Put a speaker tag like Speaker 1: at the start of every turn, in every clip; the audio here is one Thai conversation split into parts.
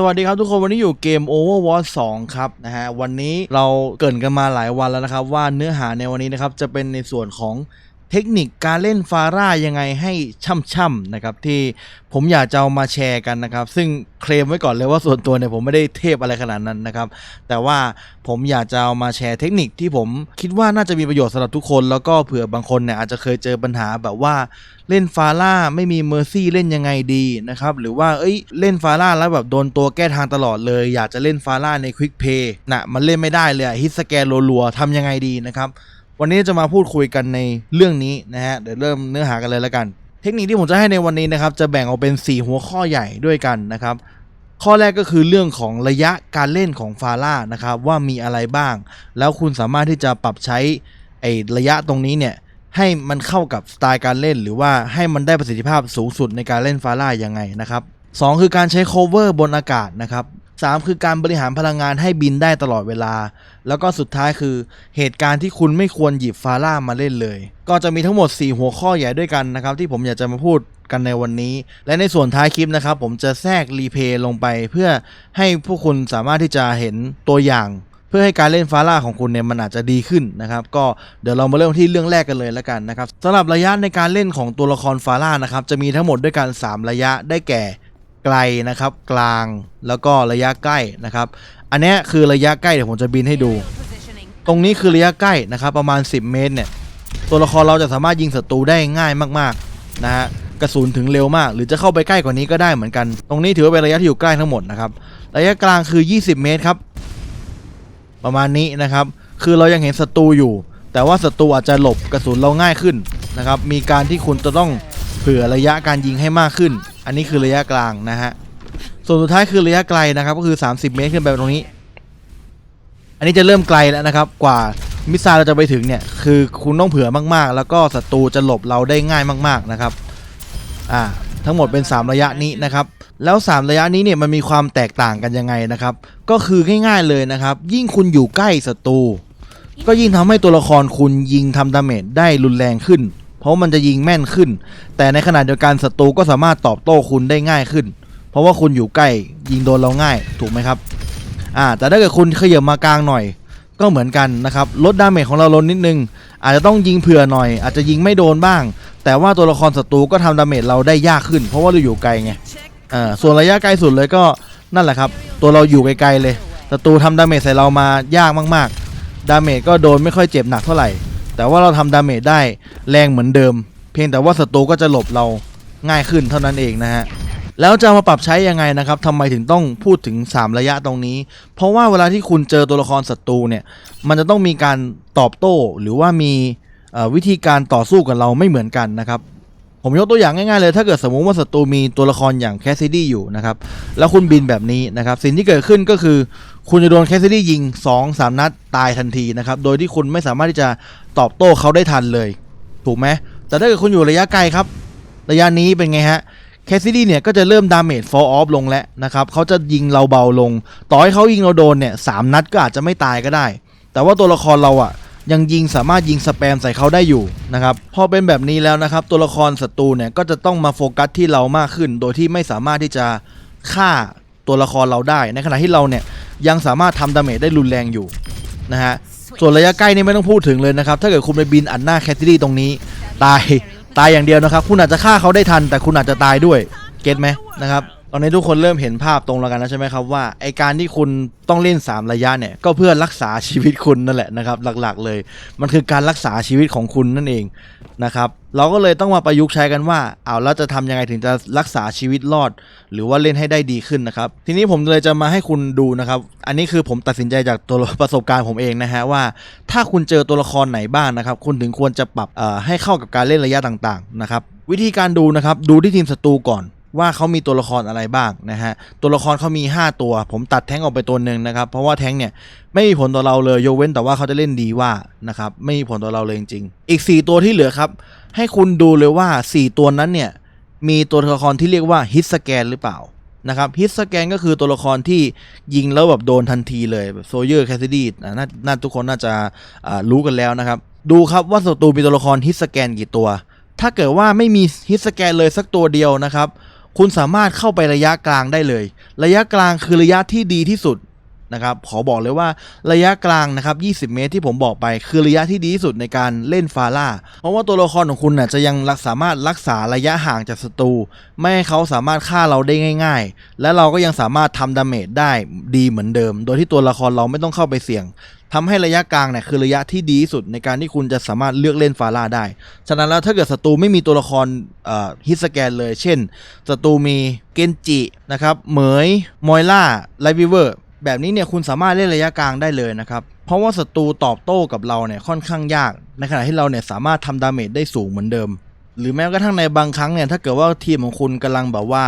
Speaker 1: สวัสดีครับทุกคนวันนี้อยู่เกม Overwatch 2 ครับนะฮะวันนี้เราเกินกันมาหลายวันแล้วนะครับ ว่าเนื้อหาในวันนี้นะครับจะเป็นในส่วนของ เทคนิคการเล่นฟาร่ายังไงให้ช่ำๆนะครับที่ผมอยากจะเอามาแชร์กันนะครับ ซึ่งเคลมไว้ก่อนเลยว่าส่วนตัวเนี่ยผมไม่ได้เทพอะไรขนาดนั้นนะครับ แต่ว่าผมอยากจะเอามาแชร์เทคนิคที่ผมคิดว่าน่าจะมีประโยชน์สำหรับทุกคน แล้วก็เผื่อบางคนเนี่ยอาจจะเคยเจอปัญหาแบบว่าเล่นฟาร่าไม่มีเมอร์ซี่เล่นยังไงดีนะครับหรือว่าเอ้ยเล่นฟาร่าแล้วแบบโดนตัวแก้ทางตลอดเลย อยากจะเล่นฟาร่าในควิกเพย์นะมันเล่นไม่ได้เลยฮิตสแกนรัวๆทำยังไงดีนะครับ วันนี้จะมาพูดคุยกันในเรื่องนี้นะฮะเดี๋ยวเริ่มเนื้อหากันเลยแล้วกัน เทคนิคที่ผมจะให้ในวันนี้นะครับจะแบ่งออกเป็น 4 หัวข้อใหญ่ด้วยกันนะครับข้อแรกก็คือเรื่องของระยะการเล่นของฟาร่านะครับว่ามีอะไรบ้าง แล้วคุณสามารถที่จะปรับใช้ไอ้ระยะตรงนี้เนี่ยให้มันเข้ากับสไตล์การเล่น หรือว่าให้มันได้ประสิทธิภาพสูงสุดในการเล่นฟาร่ายังไงนะครับสองคือการใช้ cover บนอากาศนะครับ สามคือการบริหารพลังงานให้บินได้ตลอดเวลา แล้วก็สุดท้ายคือเหตุการณ์ที่คุณไม่ควรหยิบฟาร่ามาเล่นเลย ก็จะมีทั้งหมด 4 หัวข้อใหญ่ด้วยกันนะครับ ที่ผมอยากจะมาพูดกันในวันนี้ และในส่วนท้ายคลิปนะครับ ผมจะแทรกรีเพย์ลงไป เพื่อให้ผู้คุณสามารถที่จะเห็นตัวอย่างเพื่อให้การเล่นฟาร่าของคุณเนี่ยมันอาจจะดีขึ้นนะครับ ก็เดี๋ยวเรามาเริ่มที่เรื่องแรกกันเลยแล้วกันนะครับสำหรับระยะในการเล่นของตัวละครฟาร่านะครับจะมีทั้งหมดด้วยกัน 3 ระยะได้แก่ ไกลนะครับ กลางแล้วก็ระยะใกล้นะครับ อันนี้คือระยะใกล้เดี๋ยวผมจะบินให้ดู ตรงนี้คือระยะใกล้นะครับ ประมาณ 10 เมตรเนี่ย ตัวละครเราจะสามารถยิงศัตรูได้ง่ายมากๆนะฮะกระสุนถึงเร็วมาก หรือจะเข้าไปใกล้กว่านี้ก็ได้เหมือนกัน ตรงนี้ถือว่าเป็นระยะที่อยู่ใกล้ทั้งหมดนะครับ ระยะกลางคือ 20 เมตรครับ ประมาณนี้นะครับ คือเรายังเห็นศัตรูอยู่ แต่ว่าศัตรูอาจจะหลบกระสุนเราง่ายขึ้นนะครับ มีการที่คุณจะต้องเผื่อระยะการยิงให้มากขึ้น อันนี้คือระยะกลางนะฮะ ส่วนสุดท้ายคือระยะไกลนะครับ ก็คือ 30 เมตรขึ้นไปตรงนี้ อันนี้จะเริ่มไกลแล้วนะครับ กว่ามิสซล์เราจะไปถึงเนี่ย คือคุณต้องเผื่อมากๆ แล้วก็ศัตรูจะหลบเราได้ง่ายมาก ๆนะครับ อ่า ทั้งหมดเป็น 3 ระยะนี้นะครับ แล้ว 3 ระยะนี้เนี่ยมันมีความแตกต่างกันยังไงนะครับ ก็คือง่ายๆเลยนะครับ ยิ่งคุณอยู่ใกล้ศัตรูก็ยิ่งทำให้ตัวละครคุณยิงทำดาเมจได้รุนแรงขึ้น ราะมันจะยิงแม่นขึ้น แต่ในขณะเดียวกันศัตรูก็สามารถตอบโต้คุณได้ง่ายขึ้น เพราะว่าคุณอยู่ใกล้ยิงโดนเราง่ายถูกไหมครับอ่าแต่ถ้าเกิดคุณขยับมากลางหน่อย ก็เหมือนกันนะครับลดดาเมจของเราลดนิดนึง อาจจะต้องยิงเผื่อหน่อย อาจจะยิงไม่โดนบ้าง แต่ว่าตัวละครศัตรูก็ทำดาเมจเราได้ยากขึ้น เพราะว่าเราอยู่ไกลไงอ่าส่วนระยะไกลสุดเลยก็นั่นแหละครับ ตัวเราอยู่ไกลๆเลยศัตรูทำดาเมจใส่เรามายากมากๆดาเมจก็โดนไม่ค่อยเจ็บหนักเท่าไหร่ แต่ว่าเราทำดาเมจได้แรงเหมือนเดิม เพียงแต่ว่าศัตรูก็จะหลบเราง่ายขึ้นเท่านั้นเองนะฮะแล้วจะมาปรับใช้ยังไงนะครับทำไมถึงต้องพูดถึง 3 ระยะตรงนี้ เพราะว่าเวลาที่คุณเจอตัวละครศัตรูเนี่ย มันจะต้องมีการตอบโต้ หรือว่ามีวิธีการต่อสู้กับเราไม่เหมือนกันนะครับ ผมยกตัวอย่างง่ายๆเลย ถ้าเกิดสมมุติว่าศัตรูมีตัวละครอย่างแคสซิดี้อยู่นะครับ แล้วคุณบินแบบนี้นะครับ สิ่งที่เกิดขึ้นก็คือ คุณจะโดนแคสซิดี้ยิง 2-3 นัดตายทันทีนะครับ โดยที่คุณไม่สามารถที่จะตอบโต้เขาได้ทันเลย ถูกไหมแต่ถ้าเกิดคุณอยู่ระยะไกลครับ ระยะนี้เป็นไงฮะแคสซิดี้เนี่ยก็จะเริ่มดาเมจฟอลออฟลงแล้วนะครับเขาจะยิงเราเบาลง ต่อให้เขายิงเราโดนเนี่ยสามนัดก็อาจจะไม่ตายก็ได้ แต่ว่าตัวละครเราอะยังยิงสามารถยิงสแปมใส่เขาได้อยู่นะครับพอเป็นแบบนี้แล้วนะครับ ตัวละครศัตรูเนี่ยก็จะต้องมาโฟกัสที่เรามากขึ้น โดยที่ไม่สามารถที่จะฆ่า ตัวละครเราได้ ในขณะที่เราเนี่ยยังสามารถทำดาเมจได้รุนแรงอยู่นะฮะส่วนระยะใกล้นี่ไม่ต้องพูดถึงเลยนะครับ ถ้าเกิดคุณไปบินอัดหน้าแคสซิดี้ตรงนี้ ตายตายอย่างเดียวนะครับ คุณอาจจะฆ่าเขาได้ทัน แต่คุณอาจจะตายด้วยเก็ตไหมนะครับ ตอนนี้ทุกคนเริ่มเห็นภาพตรงแล้วกันแล้วใช่ไหมครับว่าไอการที่คุณต้องเล่น 3 ระยะเนี่ยก็เพื่อรักษาชีวิตคุณนั่นแหละนะครับหลักๆ เลย มันคือการรักษาชีวิตของคุณนั่นเองนะครับเราก็เลยต้องมาประยุกต์ใช้กันว่าเอาแล้วจะทำยังไงถึงจะรักษาชีวิตรอด หรือว่าเล่นให้ได้ดีขึ้นนะครับทีนี้ผมเลยจะมาให้คุณดูนะครับอันนี้คือผมตัดสินใจจากตัวประสบการณ์ผมเองนะฮะว่า ถ้าคุณเจอตัวละครไหนบ้างนะครับคุณถึงควรจะปรับให้เข้ากับการเล่นระยะต่างๆนะครับวิธีการดูนะครับดูที่ทีมศัตรูก่อน ว่าเขามีตัวละครอะไรบ้างนะฮะ ตัวละครเขามี 5 ตัว ผมตัดแท้งออกไปตัวหนึ่งนะครับ เพราะว่าแท้งเนี่ยไม่มีผลต่อเราเลยยกเว้นแต่ว่าเขาจะเล่นดีว่านะครับไม่มีผลต่อเราเลยจริงๆ อีก 4 ตัวที่เหลือครับ ให้คุณดูเลยว่า 4 ตัวนั้นเนี่ยมีตัวละครที่เรียกว่าฮิตสแกนหรือเปล่านะครับฮิตสแกนก็คือตัวละครที่ยิงแล้วแบบโดนทันทีเลยแบบโซเยอร์แคสซิดี้น่าน่าทุกคนน่าจะรู้กันแล้วนะครับ ดูครับว่าศัตรูมีตัวละครฮิตสแกนกี่ตัว ถ้าเกิดว่าไม่มีฮิตสแกนเลยสักตัวเดียวนะครับ คุณสามารถเข้าไประยะกลางได้เลย ระยะกลางคือระยะที่ดีที่สุดนะครับ ขอบอกเลยว่าระยะกลางนะครับ 20 เมตรที่ผมบอกไป คือระยะที่ดีที่สุดในการเล่นฟาร่า เพราะว่าตัวละครของคุณน่ะจะยังรักสามารถรักษาระยะห่างจากศัตรู ไม่ให้เขาสามารถฆ่าเราได้ง่าย ๆ และเราก็ยังสามารถทำดาเมจได้ดีเหมือนเดิม โดยที่ตัวละครเราไม่ต้องเข้าไปเสี่ยง ทำให้ระยะกลางเนี่ยคือระยะที่ดีที่สุดในการที่คุณจะสามารถเลือกเล่นฟาร่าได้ ฉะนั้นแล้วถ้าเกิดศัตรูไม่มีตัวละครฮิตสแกนเลย เช่นศัตรูมีเกนจินะครับเหมยมอยล่าไลวิเวอร์แบบนี้เนี่ยคุณสามารถเล่นระยะกลางได้เลยนะครับ เพราะว่าศัตรูตอบโต้กับเราเนี่ยค่อนข้างยาก ในขณะที่เราเนี่ยสามารถทำดาเมจได้สูงเหมือนเดิม หรือแม้กระทั่งในบางครั้งเนี่ยถ้าเกิดว่าทีมของคุณกำลังแบบว่า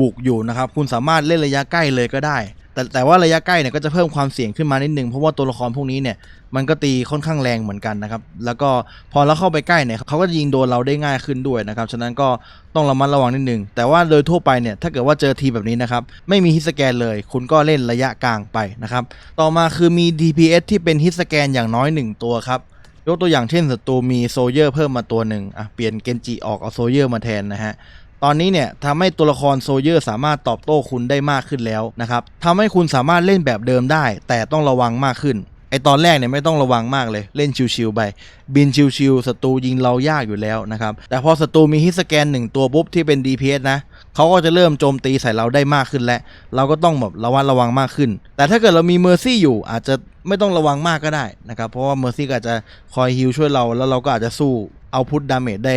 Speaker 1: บุกอยู่นะครับ คุณสามารถเล่นระยะใกล้เลยก็ได้ แต่แต่ว่าระยะใกล้เนี่ยก็จะเพิ่มความเสี่ยงขึ้นมานิดนึงเพราะว่าตัวละครพวกนี้เนี่ยมันก็ตีค่อนข้างแรงเหมือนกันนะครับ แล้วก็พอเราเข้าไปใกล้เนี่ยเขาก็ยิงโดนเราได้ง่ายขึ้นด้วยนะครับ ฉะนั้นก็ต้องระมัดระวังนิดนึง แต่ว่าโดยทั่วไปเนี่ยถ้าเกิดว่าเจอทีแบบนี้นะครับไม่มีฮิตสแกนเลย คุณก็เล่นระยะกลางไปนะครับ ต่อมาคือมี DPS ที่เป็นฮิตสแกนอย่างน้อย 1 ตัวครับยกตัวอย่างเช่นศัตรูมีโซเยอร์เพิ่มมาตัวหนึ่งอะเปลี่ยนเกนจิออกเอาโซเยอร์มาแทนนะฮะ ตอนนี้เนี่ยทำให้ตัวละครโซเยอร์สามารถตอบโต้คุณได้มากขึ้นแล้วนะครับทำให้คุณสามารถเล่นแบบเดิมได้ แต่ต้องระวังมากขึ้นไอตอนแรกเนี่ยไม่ต้องระวังมากเลยเล่นชิวๆไป บินชิวๆศัตรูยิงเรายากอยู่แล้วนะครับแต่พอศัตรูมีฮิตสแกนหนึ่งตัวปุ๊บที่เป็น DPS นะเขาก็จะเริ่มโจมตีใส่เราได้มากขึ้นแล้ว เราก็ต้องแบบระวัดระวังมากขึ้น แต่ถ้าเกิดเรามีเมอร์ซี่อยู่อาจจะไม่ต้องระวังมากก็ได้นะครับเพราะว่าเมอร์ซี่ก็จจะคอยฮิลช่วยเราแล้วเราก็อาจจะสู้ เอาพุทดาเมจได้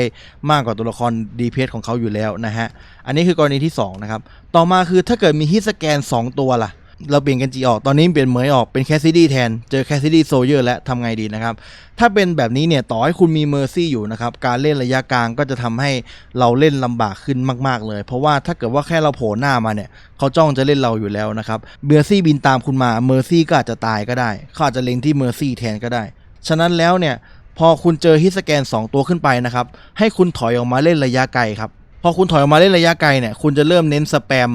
Speaker 1: มากกว่าตัวละคร DPS ของเขาอยู่แล้วนะฮะ อันนี้คือกรณีที่ 2 นะครับ ต่อมาคือถ้าเกิดมีฮิตสแกน 2 ตัวล่ะ เราเปลี่ยนกันจีออก ตอนนี้เปลี่ยนเหมยออกเป็นแคสซิดี้แทน เจอแคสซิดี้โซเยอร์แล้วทำไงดีนะครับ ถ้าเป็นแบบนี้เนี่ยต่อให้คุณมีเมอร์ซี่อยู่นะครับ การเล่นระยะกลางก็จะทำให้เราเล่นลำบากขึ้นมาก ๆ เลย เพราะว่าถ้าเกิดว่าแค่เราโผล่หน้ามาเนี่ยเขาจ้องจะเล่นเราอยู่แล้วนะครับ เมอร์ซี่บินตามคุณมา เมอร์ซี่ก็อาจจะตายก็ได้เขาอาจจะเล็งที่เมอร์ซี่แทนก็ได้ ฉะนั้นแล้วเนี่ย พอคุณเจอฮิตสแกน 2 ตัวขึ้นไปนะครับ ให้คุณถอยออกมาเล่นระยะไกลครับ พอคุณถอยออกมาเล่นระยะไกลเนี่ย คุณจะเริ่มเน้นสแปม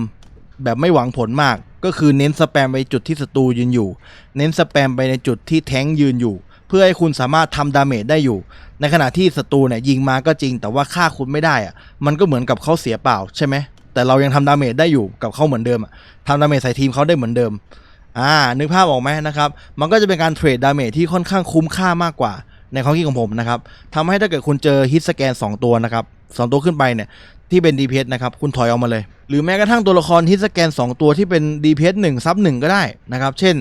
Speaker 1: แบบไม่หวังผลมาก ก็คือเน้นสแปมไปจุดที่ศัตรูยืนอยู่ เน้นสแปมไปในจุดที่แท้งยืนอยู่ เพื่อให้คุณสามารถทำดาเมจได้อยู่ ในขณะที่ศัตรูเนี่ยยิงมาก็จริง แต่ว่าฆ่าคุณไม่ได้อะมันก็เหมือนกับเขาเสียเปล่าใช่ไหม แต่เรายังทำดาเมจได้อยู่กับเขาเหมือนเดิมอะทำดาเมจใส่ทีมเขาได้เหมือนเดิม อ่า นึกภาพออกไหมนะครับ มันก็จะเป็นการเทรดดาเมจที่ค่อนข้างคุ้มค่ามากกว่า ในความคิดของผมนะครับทำให้ถ้าเกิดคุณเจอฮิตสแกน 2 ตัวนะครับสองตัวขึ้นไปเนี่ยที่เป็น DPS นะครับคุณถอยออกมาเลย หรือแม้กระทั่งตัวละครฮิตสแกน 2 ตัวที่เป็น DPS 1ซับ1ก็ได้นะครับเช่น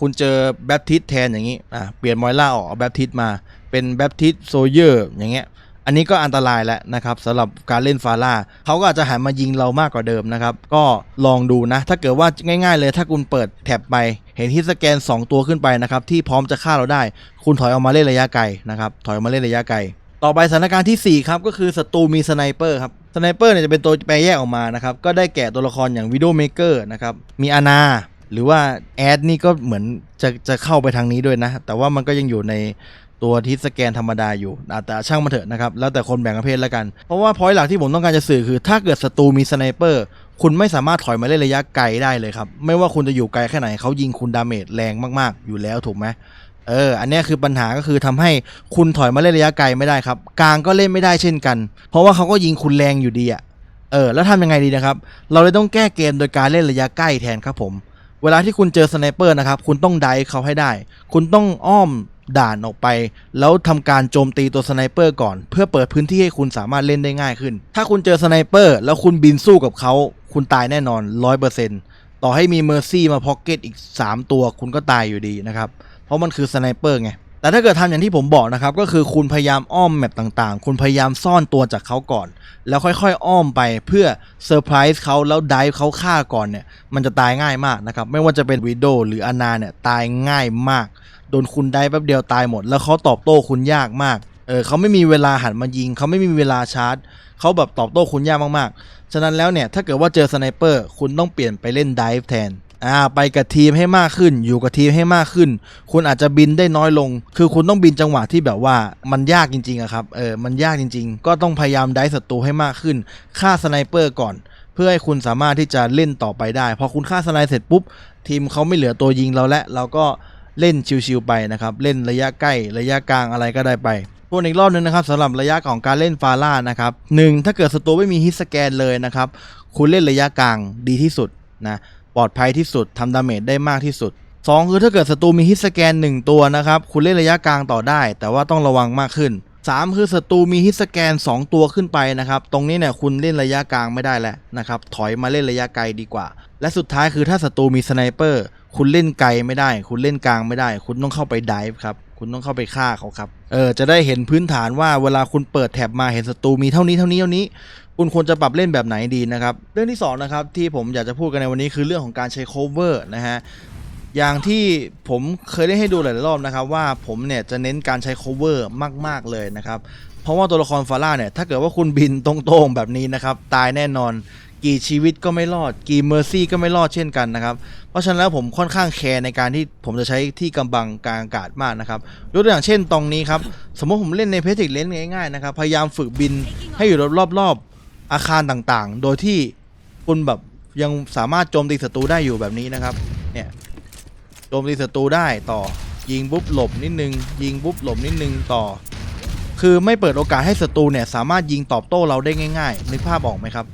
Speaker 1: คุณเจอแบปทิสแทนอย่างนี้เปลี่ยนมอยล่าออกเอาแบปทิสมาเป็นแบปทิสโซเยอร์อย่างเงี้ยอันนี้ก็อันตรายแล้วนะครับสำหรับการเล่นฟาร่าเขาก็อาจจะหันมายิงเรามากกว่าเดิมนะครับก็ลองดูนะ ถ้าเกิดว่าง่ายๆเลยถ้าคุณเปิดแท็บไป เห็นฮิตสแกน 2 ตัวขึ้นไปนะครับที่พร้อมจะฆ่าเราได้ คุณถอยออกมาเล่นระยะไกลนะครับถอยออกมาเล่นระยะไกลต่อไปสถานการณ์ที่ 4 ครับ ก็คือศัตรูมีสไนเปอร์ครับสไนเปอร์เนี่ยจะเป็นตัวแปรแยกออกมานะครับ ก็ได้แก่ตัวละครอย่างวิด o เมเกอร์นะครับ มีอานาหรือว่าแอดนี่ก็เหมือนจะจะเข้าไปทางนี้ด้วยนะ แต่ว่ามันก็ยังอยู่ในตัวทีสแกนธรรมดาอยู่อะแต่ช่างมาเถอะนะครับ แล้วแต่คนแบ่งประเภทแล้วกัน เพราะว่าพอยต์หลักที่ผมต้องการจะสื่อคือ ถ้าเกิดศัตรูมีสไนเปอร์ คุณไม่สามารถถอยมาเล่นระยะไกลได้เลยครับ ไม่ว่าคุณจะอยู่ไกลแค่ไหนเขายิงคุณดาเมจแรงมากๆ อยู่แล้วถูกไหมเออ อันนี้คือปัญหาก็คือทำให้คุณถอยมาเล่นระยะไกลไม่ได้ครับ กลางก็เล่นไม่ได้เช่นกัน เพราะว่าเขาก็ยิงคุณแรงอยู่ดีอะเออ แล้วทำยังไงดีนะครับ เราเลยต้องแก้เกมโดยการเล่นระยะใกล้แทนครับผม เวลาที่คุณเจอสไนเปอร์นะครับ คุณต้องไดเขาให้ได้ คุณต้องอ้อมด่านออกไป แล้วทำการโจมตีตัวสไนเปอร์ก่อน เพื่อเปิดพื้นที่ให้คุณสามารถเล่นได้ง่ายขึ้น ถ้าคุณเจอสไนเปอร์แล้วคุณบินสู้กับเขา คุณตายแน่นอน100%ต่อให้มีเมอร์ซี่มาพ็อกเก็ตอีก 3 ตัวคุณก็ตายอยู่ดีนะครับ เพราะมันคือสไนเปอร์ไง แต่ถ้าเกิดทำอย่างที่ผมบอกนะครับ ก็คือคุณพยายามอ้อมแมปต่างๆ คุณพยายามซ่อนตัวจากเขาก่อน แล้วค่อยๆ อ้อมไปเพื่อเซอร์ไพรส์เขาแล้วไดฟ์เขาฆ่าก่อนเนี่ย มันจะตายง่ายมากนะครับ ไม่ว่าจะเป็นวิดโอหรืออนาเนี่ยตายง่ายมาก โดนคุณได้แป๊บเดียวตายหมด แล้วเขาตอบโต้คุณยากมาก เออเขาไม่มีเวลาหันมายิง เขาไม่มีเวลาชาร์จเขาแบบตอบโต้คุณยากมากๆ ฉะนั้นแล้วเนี่ยถ้าเกิดว่าเจอสไนเปอร์คุณต้องเปลี่ยนไปเล่นไดฟ์แทนอ่าไปกับทีมให้มากขึ้น อยู่กับทีมให้มากขึ้น คุณอาจจะบินได้น้อยลง คือคุณต้องบินจังหวะที่แบบว่ามันยากจริงๆอะครับเออมันยากจริง ๆ ก็ต้องพยายามไดฟ์ศัตรูให้มากขึ้นฆ่าสไนเปอร์ก่อน เพื่อให้คุณสามารถที่จะเล่นต่อไปได้พอคุณฆ่าสไนเสร็จปุ๊บ ทีมเขาไม่เหลือตัวยิงเราแล้วเราก็เล่นชิวๆไปนะครับเล่นระยะใกล้ระยะกลางอะไรก็ได้ไป ทวนอีกรอบหนึงนะครับสำหรับระยะของการเล่นฟาร่านะครับหนึ่งถ้าเกิดศัตรูไม่มีฮิตสแกนเลยนะครับ คุณเล่นระยะกลางดีที่สุดนะปลอดภัยที่สุดทำดาเมจได้มากที่สุด 2 คือถ้าเกิดศัตรูมีฮิตสแกน 1 ตัวนะครับ คุณเล่นระยะกลางต่อได้ แต่ว่าต้องระวังมากขึ้น 3 คือศัตรูมีฮิตสแกน 2 ตัวขึ้นไปนะครับ ตรงนี้เนี่ยคุณเล่นระยะกลางไม่ได้แล้วนะครับถอยมาเล่นระยะไกลดีกว่า และสุดท้ายคือถ้าศัตรูมีสไนเปอร์คุณเล่นไกลไม่ได้ คุณเล่นกลางไม่ได้ คุณต้องเข้าไปไดฟ์ครับ คุณต้องเข้าไปฆ่าเขาครับ เออจะได้เห็นพื้นฐานว่าเวลาคุณเปิดแท็บมาเห็นศัตรูมีเท่านี้เท่านี้เท่านี้ คุณควรจะปรับเล่นแบบไหนดีนะครับ เรื่องที่สองนะครับที่ผมอยากจะพูดกันในวันนี้คือเรื่องของการใช้ cover นะฮะอย่างที่ผมเคยได้ให้ดูหลายรอบนะครับ ว่าผมเนี่ยจะเน้นการใช้ cover มาก ๆ เลยนะครับ เพราะว่าตัวละครฟาร่าเนี่ยถ้าเกิดว่าคุณบินตรงๆแบบนี้นะครับ ตายแน่นอน กี่ชีวิตก็ไม่รอด กี่เมอร์ซี่ก็ไม่รอดเช่นกันนะครับ เพราะฉะนั้นแล้วผมค่อนข้างแคร์ในการที่ผมจะใช้ที่กำบังกลางอากาศมากนะครับยกตัวอย่างเช่นตรงนี้ครับ สมมติผมเล่นในเพจ i เลนง่ายๆนะครับ พยายามฝึกบินให้อยู่รอบๆอาคารต่างๆ โดยที่คุณแบบยังสามารถโจมตีศัตรูได้อยู่แบบนี้นะครับ เนี่ยโจมตีศัตรูได้ต่อ ยิงปุ๊บหลบนิดนึง ยิงปุ๊บหลบนิดนึงต่อ คือไม่เปิดโอกาสให้ศัตรูเนี่ยสามารถยิงตอบโต้เราได้ง่าย ๆ นึกภาพออกไหมครับ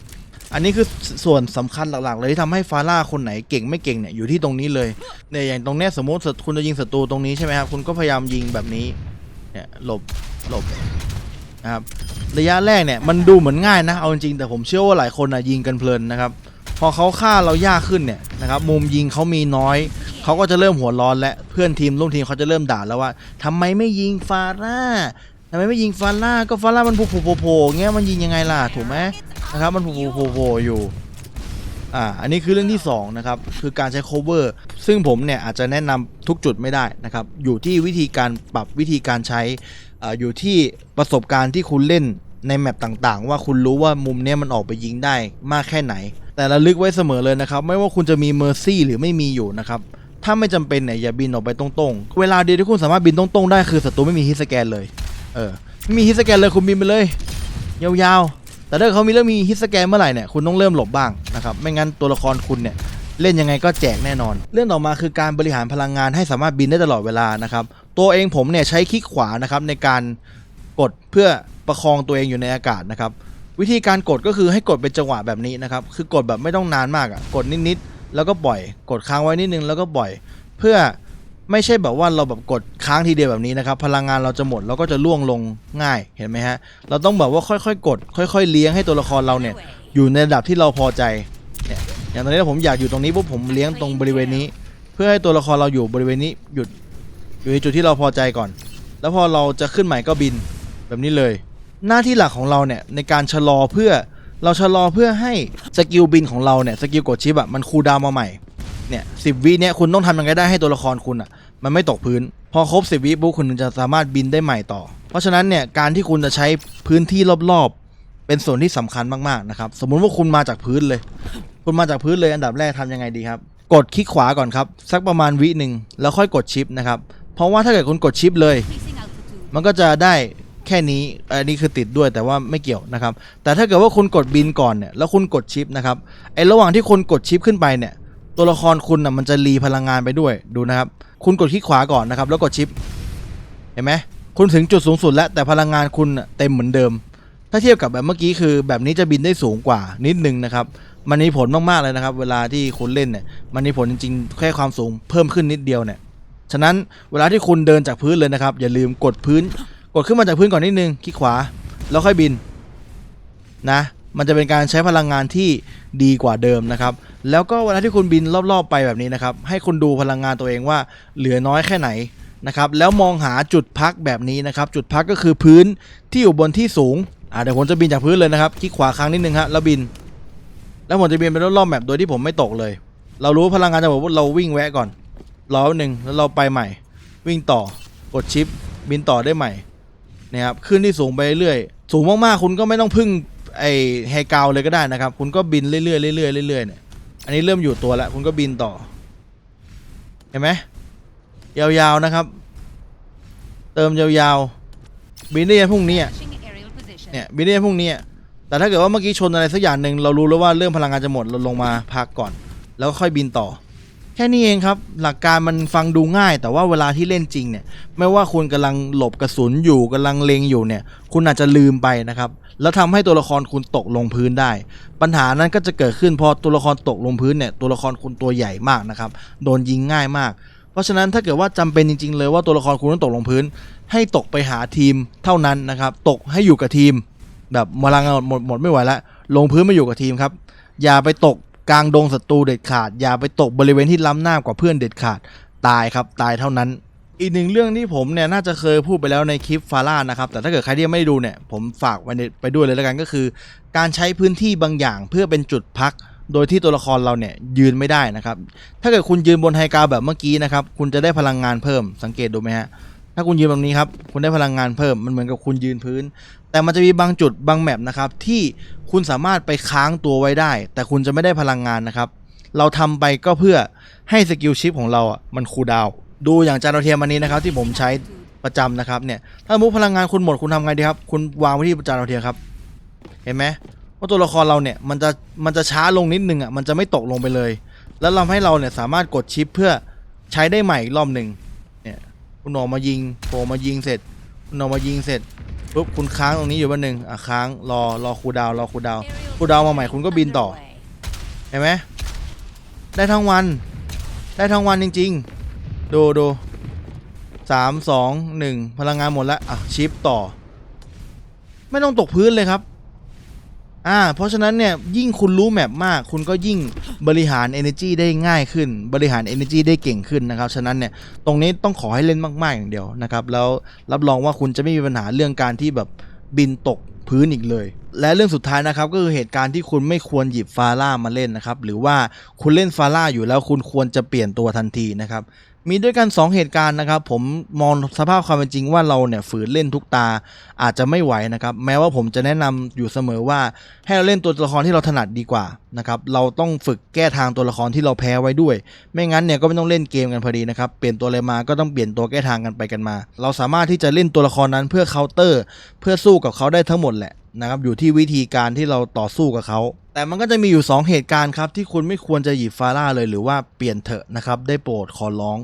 Speaker 1: อันนี้คือส่วนสำคัญหลักๆ เลยที่ทำให้ฟาร่าคนไหนเก่งไม่เก่งเนี่ยอยู่ที่ตรงนี้เลยเนี่ยอย่างตรงเนี้ยสมมติคุณจะยิงศัตรูตรงนี้ใช่ไหมครับคุณก็พยายามยิงแบบนี้เนี่ยหลบหลบนะครับระยะแรกเนี่ยมันดูเหมือนง่ายนะเอาจริงๆแต่ผมเชื่อว่าหลายคนนะยิงกันเพลินนะครับพอเขาฆ่าเรายากขึ้นเนี่ยนะครับมุมยิงเขามีน้อยเขาก็จะเริ่มหัวร้อนและเพื่อนทีมร่วมทีมเขาจะเริ่มด่าแล้วว่าทำไมไม่ยิงฟาร่าทำไมไม่ยิงฟาร่าก็ฟาร่ามันโผล่โผล่ๆเงี้ยมันยิงยังไงล่ะถูกไหม นะครับมันโผล่ๆโผล่อยู่อ่าอันนี้คือเรื่องที่สองนะครับคือการใช้ cover ซึ่งผมเนี่ยอาจจะแนะนำทุกจุดไม่ได้นะครับอยู่ที่วิธีการปรับวิธีการใช้อ่าอยู่ที่ประสบการณ์ที่คุณเล่นในแมปต่างๆ ว่าคุณรู้ว่ามุมเนี้ยมันออกไปยิงได้มากแค่ไหน แต่ระลึกไว้เสมอเลยนะครับ ไม่ว่าคุณจะมีเมอร์ซี่หรือไม่มีอยู่นะครับถ้าไม่จำเป็นเนี่ยอย่าบินออกไปตรงๆ เวลาเดียวที่คุณสามารถบินตรงๆได้คือศัตรูไม่มีฮิตสแกนเลยเออไม่มีฮิตสแกนเลยคุณบินไปเลยยาวๆ แต่ถ้าเขามีเริ่มมีฮิตสแกนเมื่อไหร่เนี่ยคุณต้องเริ่มหลบบ้างนะครับไม่งั้นตัวละครคุณเนี่ยเล่นยังไงก็แจกแน่นอน เรื่องต่อมาคือการบริหารพลังงานให้สามารถบินได้ตลอดเวลานะครับตัวเองผมเนี่ยใช้คลิกขวานะครับในการกดเพื่อประคองตัวเองอยู่ในอากาศนะครับวิธีการกดก็คือให้กดเป็นจังหวะแบบนี้นะครับคือกดแบบไม่ต้องนานมากอะ่ะกดนิดๆแล้วก็ปล่อย กดค้างไว้นิดนึงแล้วก็ปล่อย เพื่อ ไม่ใช่แบบว่าเราแบบกดค้างทีเดียวแบบนี้นะครับพลังงานเราจะหมดแล้วก็จะล่วงลงง่ายเห็นไหมฮะเราต้องแบบว่าค่อยๆ กด ค่อย ๆ เลี้ยงให้ตัวละครเราเนี่ยอยู่ในระดับที่เราพอใจเนี่ยอย่างตอนนี้ผมอยากอยู่ตรงนี้ปุ๊บผมเลี้ยงตรงบริเวณนี้ เพื่อให้ตัวละครเราอยู่บริเวณนี้หยุดอยู่ในจุดที่เราพอใจก่อน แล้วพอเราจะขึ้นใหม่ก็บินแบบนี้เลย หน้าที่หลักของเราเนี่ยในการชะลอเพื่อเราชะลอเพื่อให้สกิลบินของเราเนี่ยสกิลกดชิปอะมันคูลดาวมาใหม่ เนี่ยสิบวิเนี่ยคุณต้องทำยังไงได้ให้ตัวละครคุณอะมันไม่ตกพื้น พอครบสิบวิปุ๊บคุณถึงจะสามารถบินได้ใหม่ต่อ เพราะฉะนั้นเนี่ยการที่คุณจะใช้พื้นที่รอบๆ เป็นส่วนที่สำคัญมากๆนะครับ สมมุติว่าคุณมาจากพื้นเลย คุณมาจากพื้นเลยอันดับแรกทำยังไงดีครับ กดคลิกขวาก่อนครับสักประมาณวิหนึ่งแล้วค่อยกดชิปนะครับเพราะว่าถ้าเกิดคุณกดชิปเลย มันก็จะได้แค่นี้ อันนี้คือติดด้วยแต่ว่าไม่เกี่ยวนะครับ แต่ถ้าเกิดว่าคุณกดบินก่อนเนี่ย แล้วคุณกดชิปนะครับ ไอ้ระหว่างที่คุณกดชิปขึ้นไปเนี่ย ตัวละครคุณนะมันจะรีพลังงานไปด้วยดูนะครับ คุณกดคลิกขวาก่อนนะครับ แล้วกดชิป เห็นไหมคุณถึงจุดสูงสุดแล้วแต่พลังงานคุณเต็มเหมือนเดิม ถ้าเทียบกับแบบเมื่อกี้คือ แบบนี้จะบินได้สูงกว่านิดนึงนะครับ มันมีผลมากๆเลยนะครับ เวลาที่คุณเล่นเนี่ยมันมีผลจริงๆแค่ความสูงเพิ่มขึ้นนิดเดียวเนี่ยฉะนั้นเวลาที่คุณเดินจากพื้นเลยนะครับ อย่าลืมกดพื้น กดขึ้นมาจากพื้นก่อนนิดนึงคลิกขวา แล้วค่อยบินนะ มันจะเป็นการใช้พลังงานที่ดีกว่าเดิมนะครับ แล้วก็เวลาที่คุณบินรอบๆ ไปแบบนี้นะครับ ให้คุณดูพลังงานตัวเองว่าเหลือน้อยแค่ไหนนะครับ แล้วมองหาจุดพักแบบนี้นะครับ จุดพักก็คือพื้นที่อยู่บนที่สูงอ่าเดี๋ยวผมจะบินจากพื้นเลยนะครับ คลิกขวาครั้งนิดนึงฮะแล้วบิน แล้วผมจะบินไปรอบๆแบบโดยที่ผมไม่ตกเลย เรารู้พลังงานจะบอกว่าเราวิ่งแวะก่อนรอแป๊บหนึ่งแล้วเราไปใหม่ วิ่งต่อกดชิปบินต่อได้ใหม่นะครับขึ้นที่สูงไปเรื่อยๆสูงมากๆคุณก็ไม่ต้องพึ่ง ไอ้ไฮเกาเลยก็ได้นะครับ คุณก็บินเรื่อยๆเรื่อยๆเรื่อยๆเนี่ยอันนี้เริ่มอยู่ตัวแล้ว คุณก็บินต่อ เห็นไหมยาวๆนะครับ เติมยาวๆบินได้ยันพรุ่งนี้อะเนี่ยบินได้แค่พรุ่งนี้อะแต่ถ้าเกิดว่าเมื่อกี้ชนอะไรสักอย่างหนึ่งเรารู้แล้วว่าเรื่องพลังงานจะหมดเราลงมาพักก่อน แล้วก็ค่อยบินต่อ แค่นี้เองครับ หลักการมันฟังดูง่าย แต่ว่าเวลาที่เล่นจริงเนี่ย ไม่ว่าคุณกำลังหลบกระสุนอยู่กำลังเล็งอยู่เนี่ย คุณอาจจะลืมไปนะครับ แล้วทำให้ตัวละครคุณตกลงพื้นได้ ปัญหานั้นก็จะเกิดขึ้นพอตัวละครตกลงพื้นเนี่ยตัวละครคุณตัวใหญ่มากนะครับโดนยิงง่ายมาก เพราะฉะนั้นถ้าเกิดว่าจำเป็นจริง ๆ เลยว่าตัวละครคุณต้องตกลงพื้น ให้ตกไปหาทีมเท่านั้นนะครับตกให้อยู่กับทีม แบบพลังงานหมดหมดไม่ไหวแล้วลงพื้นมาอยู่กับทีมครับอย่าไปตกกลางดงศัตรูเด็ดขาด อย่าไปตกบริเวณที่ล้ำหน้ากว่าเพื่อนเด็ดขาดตายครับตายเท่านั้น อีกหนึ่งเรื่องที่ผมเนี่ยน่าจะเคยพูดไปแล้วในคลิปฟาร่านะครับ แต่ถ้าเกิดใครที่ยังไม่ได้ดูเนี่ยผมฝากไว้ไปด้วยเลยแล้วกันก็คือ การใช้พื้นที่บางอย่างเพื่อเป็นจุดพัก โดยที่ตัวละครเราเนี่ยยืนไม่ได้นะครับ ถ้าเกิดคุณยืนบนไฮกาวแบบเมื่อกี้นะครับ คุณจะได้พลังงานเพิ่มสังเกตดูไหมฮะถ้าคุณยืนแบบนี้ครับคุณได้พลังงานเพิ่มมันเหมือนกับคุณยืนพื้น แต่มันจะมีบางจุดบางแมปนะครับที่คุณสามารถไปค้างตัวไว้ได้ แต่คุณจะไม่ได้พลังงานนะครับ เราทำไปก็เพื่อให้สกิลชิปของเราอะมันคูลดาวน์ ดูอย่างจานดาวเทียมอันนี้นะครับที่ผมใช้ประจำนะครับเนี่ยถ้าสมมุติพลังงานคุณหมดคุณทำไงดีครับคุณวางไว้ที่จานดาวเทียมครับเห็นไหมว่าตัวละครเราเนี่ยมันจะมันจะช้าลงนิดนึงอะมันจะไม่ตกลงไปเลย แล้วเราให้เราเนี่ยสามารถกดชิปเพื่อใช้ได้ใหม่อีกรอบหนึ่งเนี่ยคุณออกมายิงโผล่มายิงเสร็จ คุณออกมายิงเสร็จปุ๊บคุณค้างตรงนี้อยู่วันหนึ่งอะค้างรอรอคูดาวรอคูดาวน์คูดาวมาใหม่คุณก็บินต่อเห็นไหมได้ทั้งวัน ได้ทั้งวันจริง ๆ ดูดูสามสองหนึ่งพลังงานหมดแล้วอะชิปต่อ ไม่ต้องตกพื้นเลยครับอ่าเพราะฉะนั้นเนี่ยยิ่งคุณรู้แมปมาก คุณก็ยิ่งบริหาร Energy ได้ง่ายขึ้น บริหาร Energy ได้เก่งขึ้นนะครับ ฉะนั้นเนี่ยตรงนี้ต้องขอให้เล่นมาก ๆ อย่างเดียวนะครับ แล้วรับรองว่าคุณจะไม่มีปัญหาเรื่องการที่แบบบินตกพื้นอีกเลย และเรื่องสุดท้ายนะครับก็คือเหตุการณ์ที่คุณไม่ควรหยิบฟาร่ามาเล่นนะครับ หรือว่าคุณเล่นฟาร่าอยู่แล้วคุณควรจะเปลี่ยนตัวทันทีนะครับ มีด้วยกัน 2 เหตุการณ์นะครับ ผมมองสภาพความเป็นจริงว่าเราเนี่ยฝืนเล่นทุกตาอาจจะไม่ไหวนะครับ แม้ว่าผมจะแนะนำอยู่เสมอว่าให้เราเล่นตัวละครที่เราถนัดดีกว่านะครับ เราต้องฝึกแก้ทางตัวละครที่เราแพ้ไว้ด้วย ไม่งั้นเนี่ยก็ไม่ต้องเล่นเกมกันพอดีนะครับ เปลี่ยนตัวอะไรมาก็ต้องเปลี่ยนตัวแก้ทางกันไปกันมา เราสามารถที่จะเล่นตัวละครนั้นเพื่อเคาน์เตอร์ เพื่อสู้กับเขาได้ทั้งหมดแหละ นะครับอยู่ที่วิธีการที่เราต่อสู้กับเขาแต่มันก็จะมีอยู่ 2 เหตุการณ์ครับที่คุณไม่ควรจะหยิบฟาร่าเลยหรือว่าเปลี่ยนเถอะนะครับได้โปรดขอร้อง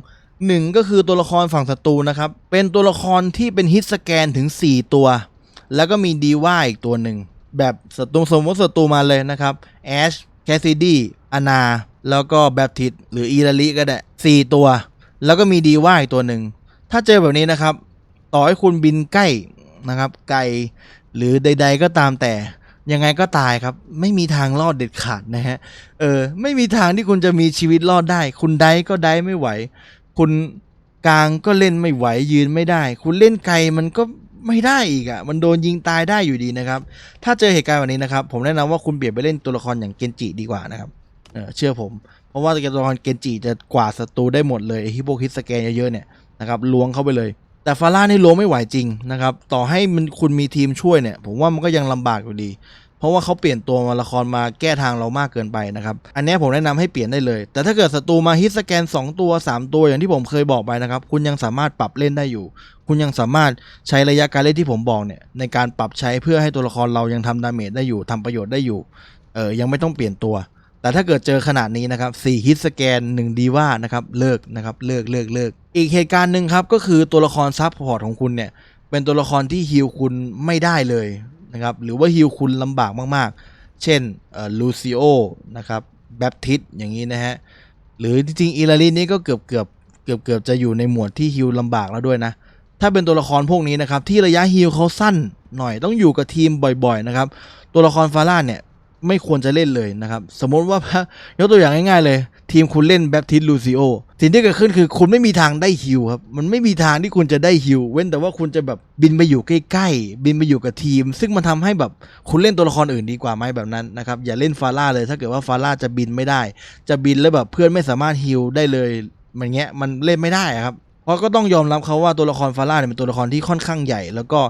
Speaker 1: หนึ่งก็คือตัวละครฝั่งศัตรูนะครับ เป็นตัวละครที่เป็นฮิตสแกนถึง 4 ตัว แล้วก็มีดีว่าอีกตัวหนึ่ง แบบศัตรูสมมติศัตรูมาเลยนะครับแอชแคสซิดี้อนา แล้วก็แบปทิสหรืออีลาลิก็ได้4ตัว แล้วก็มีดีว่าอีกตัวหนึ่ง ถ้าเจอแบบนี้นะครับ ต่อให้คุณบินใกล้นะครับ ไกล หรือใด ๆ ก็ตามแต่ยังไงก็ตายครับ ไม่มีทางรอดเด็ดขาดนะฮะเออไม่มีทางที่คุณจะมีชีวิตรอดได้ คุณได้ก็ได้ไม่ไหว คุณกลางก็เล่นไม่ไหวยืนไม่ได้ คุณเล่นไกลมันก็ไม่ได้อีกอะ่ะ มันโดนยิงตายได้อยู่ดีนะครับ ถ้าเจอเหตุการณ์แบบนี้นะครับ ผมแนะนำว่าคุณเปลี่ยนไปเล่นตัวละครอย่างเกนจิดีกว่านะครับเออเชื่อผม เพราะว่าตัวละครเกนจิจะกวาดศัตรูได้หมดเลยฮิโปคิสแกนเยอะๆเนี่ยนะครับล้วงเข้าไปเลย แต่ฟาร่านี่ล้วงไม่ไหวจริงนะครับ ต่อให้มันคุณมีทีมช่วยเนี่ย ผมว่ามันก็ยังลำบากอยู่ดี เพราะว่าเขาเปลี่ยนตัวมาละครมาแก้ทางเรามากเกินไปนะครับ อันนี้ผมแนะนำให้เปลี่ยนได้เลย แต่ถ้าเกิดศัตรูมาฮิตสแกน 2 ตัว 3 ตัวอย่างที่ผมเคยบอกไปนะครับ คุณยังสามารถปรับเล่นได้อยู่ คุณยังสามารถใช้ระยะการเล่นที่ผมบอกเนี่ยในการปรับใช้เพื่อให้ตัวละครเรายังทำดาเมจได้อยู่ทำประโยชน์ได้อยู่ เออยังไม่ต้องเปลี่ยนตัวแต่ถ้าเกิดเจอขนาดนี้นะครับ4ฮิตสแกน1ดีว่านะครับเลิกนะครับเลิกเลิกเลิก อีกเหตุการณ์หนึ่งครับก็คือตัวละครซับพอร์ตของคุณเนี่ย เป็นตัวละครที่ฮิลคุณไม่ได้เลยนะครับหรือว่าฮิลคุณลำบากมากๆ เช่นลูซิโอนะครับแบปทิสอย่างนี้นะฮะหรือจริงๆอีลาลีนี่ก็เกือบเกือบเกือบเกือบจะอยู่ในหมวดที่ฮิลลำบากแล้วด้วยนะ ถ้าเป็นตัวละครพวกนี้นะครับที่ระยะฮิลเขาสั้นหน่อยต้องอยู่กับทีมบ่อยๆนะครับตัวละครฟาร่าเนี่ย ไม่ควรจะเล่นเลยนะครับ สมมติว่ายกตัวอย่างง่ายๆเลย ทีมคุณเล่นแบปทิสลูซิโอสิ่งที่เกิดขึ้นคือคุณไม่มีทางได้ฮิลครับ มันไม่มีทางที่คุณจะได้ฮิลเว้นแต่ว่าคุณจะแบบบินไปอยู่ใกล้ๆ บินไปอยู่กับทีม ซึ่งมันทำให้แบบคุณเล่นตัวละครอื่นดีกว่าไหมแบบนั้นนะครับ อย่าเล่นฟาร่าเลย ถ้าเกิดว่าฟาร่าจะบินไม่ได้ จะบินแล้วแบบเพื่อนไม่สามารถฮิลได้เลยมันเงี้ยมันเล่นไม่ได้ครับ เพราะก็ต้องยอมรับเขาว่าตัวละครฟาร่าเนี่ยเป็นตัวละครที่ค่อนข้างใหญ่ แล้วก็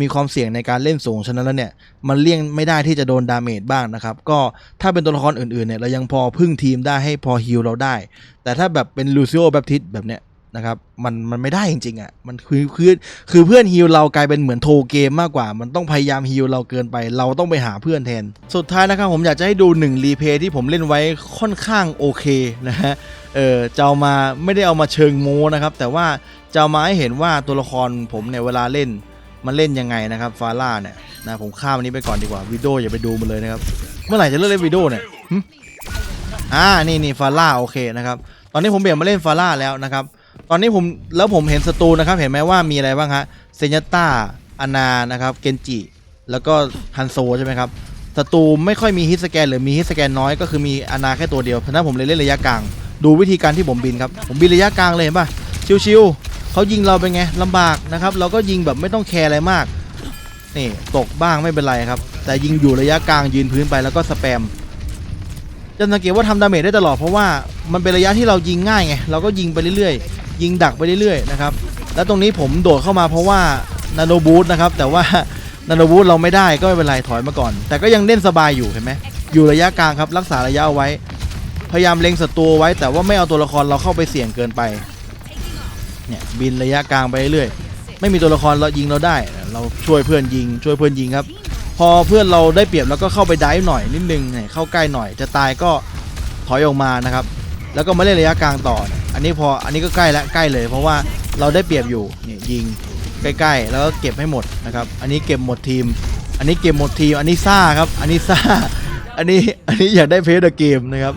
Speaker 1: มีความเสี่ยงในการเล่นสูงฉะนั้นแล้วเนี่ยมันเลี่ยงไม่ได้ที่จะโดนดาเมจบ้างนะครับ ก็ถ้าเป็นตัวละครอื่นๆเนี่ยเรายังพอพึ่งทีมได้ให้พอฮิลเราได้ แต่ถ้าแบบเป็นลูซิโอแบปทิสแบบเนี้ย นะครับมันมันไม่ได้จริงๆอะ่ะมันคือคือคือเพื่อนฮิลเรากลายเป็นเหมือนโทเกมมากกว่า มันต้องพยายามฮิลเราเกินไป เราต้องไปหาเพื่อนแทน สุดท้ายนะครับผมอยากจะให้ดู1รีเพย์ที่ผมเล่นไว้ค่อนข้างโอเคนะฮะเออจะเอามาไม่ได้เอามาเชิงโมนะครับ แต่ว่าจะเอามาให้เห็นว่าตัวละครผมเนี่ยเวลาเล่นมันเล่นยังไงนะครับฟาร่าเนี่ยนะผมข้ามอันนี้ไปก่อนดีกว่าวิดีโออย่าไปดูมันเลยนะครับเมื่อไหร่จะเลิกเล่นวิดีโอเนี่ยอ่านี่นี่ฟาร่าโอเคนะครับตอนนี้ผมเปลี่ยนมาเล่นฟาร่าแล้วนะครับ ตอนนี้ผมแล้วผมเห็นศัตรูนะครับ เห็นไหมว่ามีอะไรบ้างฮะเซนยต้าอานานะครับเกนจิ แล้วก็ฮันโซใช่ไหมครับศัตรูไม่ค่อยมีฮิตสแกนหรือมีฮิตสแกนน้อยก็คือมีอานาแค่ตัวเดียวเพราะฉะนั้นผมเลยเล่นระยะกลาง ดูวิธีการที่ผมบินครับ ผมบินระยะกลางเลยเห็นป่ะชิวๆเขายิงเราเป็นไงลำบากนะครับเราก็ยิงแบบไม่ต้องแคร์อะไรมากนี่ตกบ้างไม่เป็นไรครับ แต่ยิงอยู่ระยะกลางยืนพื้นไปแล้วก็สแปม จะสังเกตว่าทำดาเมจได้ตลอดเพราะว่ามันเป็นระยะที่เรายิงง่ายไงเราก็ยิงไปเรื่อยๆ ยิงดักไปเรื่อยๆนะครับแล้วตรงนี้ผมโดดเข้ามาเพราะว่านาโนบูทนะครับแต่ว่านาโนบูทเราไม่ได้ก็ไม่เป็นไรถอยมาก่อน แต่ก็ยังเล่นสบายอยู่เห็นไหมอยู่ระยะกลางครับรักษาระยะเอาไว้ พยายามเล็งศัตรูไว้ แต่ว่าไม่เอาตัวละครเราเข้าไปเสี่ยงเกินไปเนี่ยบินระยะกลางไปเรื่อยๆไม่มีตัวละครเรายิงเราได้ เราช่วยเพื่อนยิง ช่วยเพื่อนยิงครับ พอเพื่อนเราได้เปรียบแล้วก็เข้าไปดิฟหน่อยนิดนึงเข้าใกล้หน่อย จะตายก็ถอยออกมานะครับ แล้วก็มาเล่นระยะกลางต่อ อันนี้พออันนี้ก็ใกล้แล้วใกล้เลย เพราะว่าเราได้เปรียบอยู่เนี่ยยิงใกล้ๆ แล้วก็เก็บให้หมดนะครับ อันนี้เก็บหมดทีม อันนี้เก็บหมดทีม อันนี้ซ่าครับ อันนี้ซ่า อันนี้อันนี้อยากได้เพจเดอะเกมนะครับ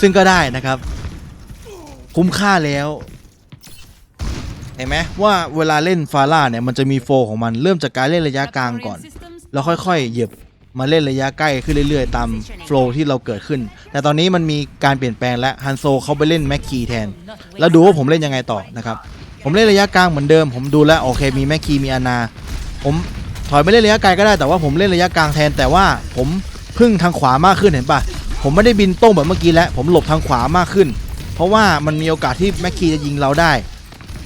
Speaker 1: ซึ่งก็ได้นะครับ คุ้มค่าแล้วเห็นไหมว่าเวลาเล่นฟาร่าเนี่ยมันจะมีโฟของมันเริ่มจากการเล่นระยะกลางก่อน แล้วค่อยๆ เหยียบมาเล่นระยะใกล้ขึ้นเรื่อยๆ ตามโฟล์ที่เราเกิดขึ้น แต่ตอนนี้มันมีการเปลี่ยนแปลงและฮันโซเขาไปเล่นแม็กคีแทน แล้วดูว่าผมเล่นยังไงต่อนะครับ ผมเล่นระยะกลางเหมือนเดิม ผมดูแล้วโอเคมีแม็กคีมีอานา ผมถอยไปเล่นระยะไกลก็ได้แต่ว่าผมเล่นระยะกลางแทน แต่ว่าผมพึ่งทางขวามากขึ้นเห็นปะผมไม่ได้บินโต้งแบบเมื่อกี้แล้วผมหลบทางขวามากขึ้น เพราะว่ามันมีโอกาสที่แม็กคีจะยิงเราได้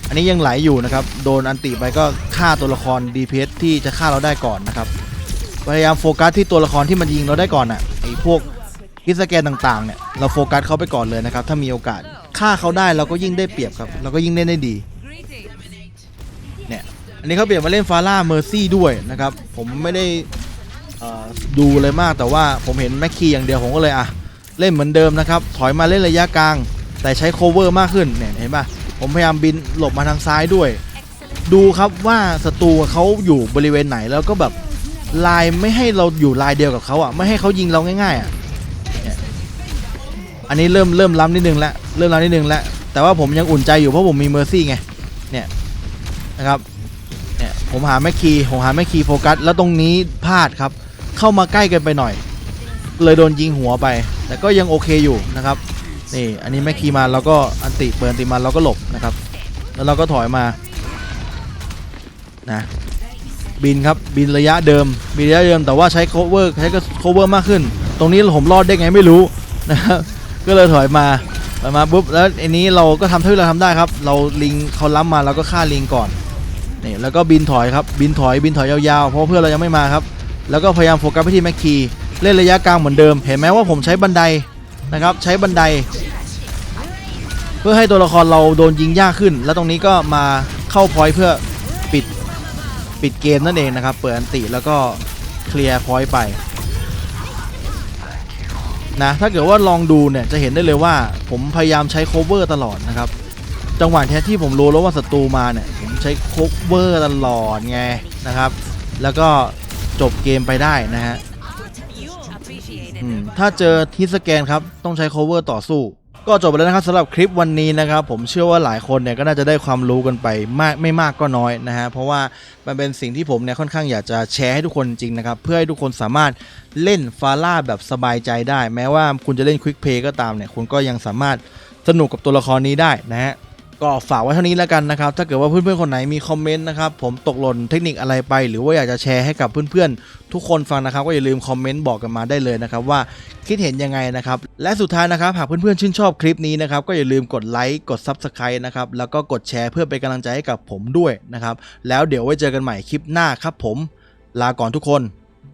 Speaker 1: อันนี้ยังไหลอยู่นะครับ โดนอันติไปก็ฆ่าตัวละคร DPS ที่จะฆ่าเราได้ก่อนนะครับ พยายามโฟกัสที่ตัวละครที่มันยิงเราได้ก่อนอะไอ้พวกฮิสแกนต่างๆเนี่ยเราโฟกัสเขาไปก่อนเลยนะครับ ถ้ามีโอกาสฆ่าเขาได้เราก็ยิ่งได้เปรียบครับ เราก็ยิ่งเล่นได้ดีเนี่ยอันนี้เขาเปลี่ยนมาเล่นฟาร่าเมอร์ซี่ด้วยนะครับ ผมไม่ได้อ่อดูเลยมากแต่ว่าผมเห็นแม็กคีอย่างเดียวผมก็เลยอะเล่นเหมือนเดิมนะครับ ถอยมาเล่นระยะกลาง แต่ใช้โคเวอร์มากขึ้นเนี่ยเห็นปะผมพยายามบินหลบมาทางซ้ายด้วย ดูครับว่าศัตรูเขาอยู่บริเวณไหนแล้วก็แบบ ลายไม่ให้เราอยู่ลายเดียวกับเขาอะไม่ให้เขายิงเราง่ายๆอะเนี่ยอันนี้เริ่มเริ่มล้ำนิดนึงแล้วเริ่มล้ำนิดนึงแล้วแต่ว่าผมยังอุ่นใจอยู่เพราะผมมีเมอร์ซี่ไงเนี่ยนะครับเนี่ยผมหาแม็กคีผมหาแม็กคีโฟกัสแล้วตรงนี้พลาดครับ เข้ามาใกล้กันไปหน่อย เลยโดนยิงหัวไป แต่ก็ยังโอเคอยู่นะครับนี่อันนี้แม็กคีมาเราก็อันติเปิดติมาเราก็หลบนะครับ แล้วเราก็ถอยมานะ บินครับบินระยะเดิมบินระยะเดิมแต่ว่าใช้ cover ใช้ cover มากขึ้น ตรงนี้ผมรอดได้ไงไม่รู้นะครับก็เลยถอยมาถอยมาปุ๊บแล้วอันนี้เราก็ทำเท่าที่เราทำได้ครับ เราลิงเขาล้ำมาเราก็ฆ่าลิงก่อนนี่แล้วก็บินถอยครับบินถอยบินถอยยาวๆ เพราะเพื่อนเรายังไม่มาครับ แล้วก็พยายามโฟกัสไปที่แม็กคีเล่นระยะกลางเหมือนเดิม เห็นไหมว่าผมใช้บันไดนะครับใช้บันได เพื่อให้ตัวละครเราโดนยิงยากขึ้น แล้วตรงนี้ก็มาเข้าพอยต์เพื่อ ปิดเกมนั่นเองนะครับ เปิดอันติแล้วก็เคลียร์พอยต์ไปนะถ้าเกิดว่าลองดูเนี่ยจะเห็นได้เลยว่าผมพยายามใช้ cover ตลอดนะครับ จังหวะแท้ที่ผมรู้แล้วว่าศัตรูมาเนี่ยผมใช้ cover ตลอดไงนะครับ แล้วก็จบเกมไปได้นะฮะถ้าเจอทิสแกนครับต้องใช้ cover ต่อสู้ ก็จบไปแล้วนะครับสำหรับคลิปวันนี้นะครับผมเชื่อว่าหลายคนเนี่ยก็น่าจะได้ความรู้กันไปมากไม่มากก็น้อยนะฮะเพราะว่ามันเป็นสิ่งที่ผมเนี่ยค่อนข้างอยากจะแชร์ให้ทุกคนจริงนะครับเพื่อให้ทุกคนสามารถเล่นฟาร่าแบบสบายใจได้ แม้ว่าคุณจะเล่นควิกเพย์ก็ตามเนี่ยคุณก็ยังสามารถสนุกกับตัวละครนี้ได้นะฮะ ก็ฝากไว้เท่านี้แล้วกันนะครับ ถ้าเกิดว่าเพื่อนๆคนไหนมีคอมเมนต์นะครับ ผมตกหล่นเทคนิคอะไรไป หรือว่าอยากจะแชร์ให้กับเพื่อนๆ ทุกคนฟังนะครับ ก็อย่าลืมคอมเมนต์บอกกันมาได้เลยนะครับว่าคิดเห็นยังไงนะครับ และสุดท้ายนะครับ หากเพื่อนๆชื่นชอบคลิปนี้นะครับ ก็อย่าลืมกดไลค์ กด Subscribe นะครับ แล้วก็กดแชร์เพื่อเป็นกำลังใจให้กับผมด้วยนะครับ แล้วเดี๋ยวไว้เจอกันใหม่คลิปหน้าครับผม ลาก่อนทุกคน